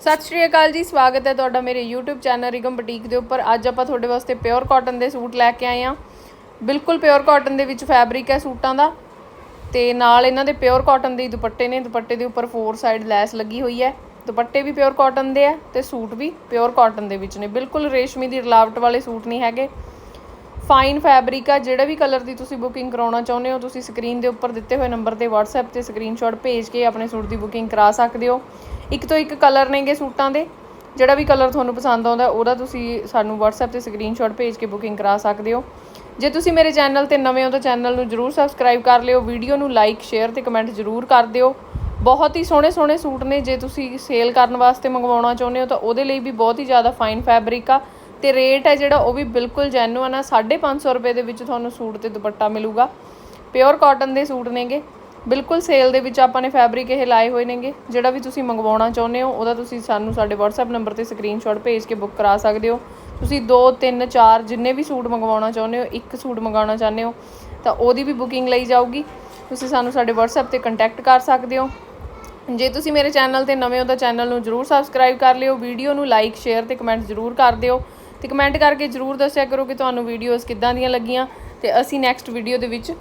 ਸਤਿ ਸ਼੍ਰੀ ਅਕਾਲ ਜੀ, ਸਵਾਗਤ ਹੈ ਤੁਹਾਡਾ ਮੇਰੇ YouTube ਚੈਨਲ ਰਿਗਮ ਬੁਟੀਕ ਦੇ ਉੱਪਰ। ਅੱਜ ਆਪਾਂ ਤੁਹਾਡੇ ਵਾਸਤੇ ਪਿਓਰ ਕਾਟਨ ਦੇ ਸੂਟ ਲੈ ਕੇ ਆਏ ਹਾਂ। ਬਿਲਕੁਲ ਪਿਓਰ ਕਾਟਨ ਦੇ ਵਿੱਚ ਫੈਬਰਿਕ ਹੈ ਸੂਟਾਂ ਦਾ। ਤੇ ਨਾਲ ਇਹਨਾਂ ਦੇ ਪਿਓਰ ਕਾਟਨ ਦੇ ਦੁਪੱਟੇ ਨੇ। ਦੁਪੱਟੇ ਦੇ ਉੱਪਰ ਫੋਰ ਸਾਈਡ ਲੈਸ ਲੱਗੀ ਹੋਈ ਹੈ। ਦੁਪੱਟੇ ਵੀ ਪਿਓਰ ਕਾਟਨ ਦੇ ਆ ਤੇ ਸੂਟ ਵੀ ਪਿਓਰ ਕਾਟਨ ਦੇ ਵਿੱਚ ਨੇ। ਬਿਲਕੁਲ ਰੇਸ਼ਮੀ ਦੀ ਰਲਾਵਟ ਵਾਲੇ ਸੂਟ ਨਹੀਂ ਹੈਗੇ। ਫਾਈਨ ਫੈਬਰਿਕ ਆ, ਜਿਹੜਾ ਵੀ ਕਲਰ ਦੀ ਤੁਸੀਂ ਬੁਕਿੰਗ ਕਰਾਉਣਾ ਚਾਹੁੰਦੇ ਹੋ, ਤੁਸੀਂ ਸਕਰੀਨ ਦੇ ਉੱਪਰ ਦਿੱਤੇ ਹੋਏ ਨੰਬਰ ਤੇ WhatsApp ਤੇ ਸਕਰੀਨਸ਼ਾਟ ਭੇਜ ਕੇ ਆਪਣੇ ਸੂਟ ਦੀ ਬੁਕਿੰਗ ਕਰਾ ਸਕਦੇ ਹੋ। ਇੱਕ ਤੋਂ ਇੱਕ ਕਲਰ ਨੇਗੇ ਸੂਟਾਂ ਦੇ, ਜਿਹੜਾ ਵੀ ਕਲਰ ਤੁਹਾਨੂੰ ਪਸੰਦ ਆਉਂਦਾ, ਉਹਦਾ ਤੁਸੀਂ ਸਾਨੂੰ WhatsApp ਤੇ ਸਕਰੀਨਸ਼ਾਟ ਭੇਜ ਕੇ ਬੁਕਿੰਗ ਕਰਾ ਸਕਦੇ ਹੋ। ਜੇ ਤੁਸੀਂ ਮੇਰੇ ਚੈਨਲ ਤੇ ਨਵੇਂ ਹੋ ਤਾਂ ਚੈਨਲ ਨੂੰ ਜਰੂਰ ਸਬਸਕ੍ਰਾਈਬ ਕਰ ਲਿਓ ਵੀਡੀਓ ਨੂੰ ਲਾਈਕ ਸ਼ੇਅਰ ਤੇ ਕਮੈਂਟ ਜਰੂਰ ਕਰ ਦਿਓ। ਬਹੁਤ ਹੀ ਸੋਹਣੇ ਸੋਹਣੇ ਸੂਟ ਨੇ, ਜੇ ਤੁਸੀਂ ਸੇਲ ਕਰਨ ਵਾਸਤੇ ਮੰਗਵਾਉਣਾ ਚਾਹੁੰਦੇ ਹੋ ਤਾਂ ਉਹਦੇ ਲਈ ਵੀ ਬਹੁਤ ਹੀ ਜ਼ਿਆਦਾ ਫਾਈਨ ਫੈਬਰਿਕ ਆ। ਤੇ ਰੇਟ ਹੈ ਜਿਹੜਾ ਉਹ ਵੀ ਬਿਲਕੁਲ ਜੈਨੂਅਨ ਆ 550 ਰੁਪਏ ਦੇ ਵਿੱਚ ਤੁਹਾਨੂੰ ਸੂਟ ਤੇ ਦੁਪੱਟਾ ਮਿਲੂਗਾ। ਪਿਓਰ ਕਾਟਨ ਦੇ ਸੂਟ ਨੇਗੇ। ਬਿਲਕੁਲ ਸੇਲ ਦੇ ਵਿੱਚ ਆਪਾਂ ਨੇ ਫੈਬਰਿਕ ਇਹ ਲਾਏ ਹੋਏ ਨੇਗੇ, ਜਿਹੜਾ ਵੀ ਤੁਸੀਂ ਮੰਗਵਾਉਣਾ ਚਾਹੁੰਦੇ ਹੋ, ਉਹਦਾ ਤੁਸੀਂ ਸਾਨੂੰ ਸਾਡੇ WhatsApp ਨੰਬਰ ਤੇ ਸਕਰੀਨਸ਼ਾਟ ਭੇਜ ਕੇ ਬੁੱਕ ਕਰਾ ਸਕਦੇ ਹੋ। ਤੁਸੀਂ 2 3 4 ਜਿੰਨੇ ਵੀ ਸੂਟ ਮੰਗਵਾਉਣਾ ਚਾਹੁੰਦੇ ਹੋ, ਇੱਕ ਸੂਟ ਮੰਗਾਉਣਾ ਚਾਹੁੰਦੇ ਹੋ, ਤਾਂ ਉਹਦੀ ਵੀ ਬੁਕਿੰਗ ਲਈ ਜਾਊਗੀ। ਤੁਸੀਂ ਸਾਨੂੰ ਸਾਡੇ WhatsApp ਤੇ ਕੰਟੈਕਟ ਕਰ ਸਕਦੇ ਹੋ। ਜੇ ਤੁਸੀਂ ਮੇਰੇ ਚੈਨਲ ਤੇ ਨਵੇਂ ਹੋ ਤਾਂ ਚੈਨਲ ਨੂੰ ਜਰੂਰ ਸਬਸਕ੍ਰਾਈਬ ਕਰ ਲਿਓ ਵੀਡੀਓ ਨੂੰ ਲਾਈਕ ਸ਼ੇਅਰ ਤੇ ਕਮੈਂਟ ਜਰੂਰ ਕਰ ਦਿਓ। ਤੇ ਕਮੈਂਟ ਕਰਕੇ ਜਰੂਰ ਦੱਸਿਆ ਕਰੋ ਕਿ ਤੁਹਾਨੂੰ ਵੀਡੀਓਜ਼ ਕਿੱਦਾਂ ਦੀਆਂ ਲੱਗੀਆਂ, ਤੇ ਅਸੀਂ ਨੈਕਸਟ ਵੀਡੀਓ ਦੇ ਵਿੱਚ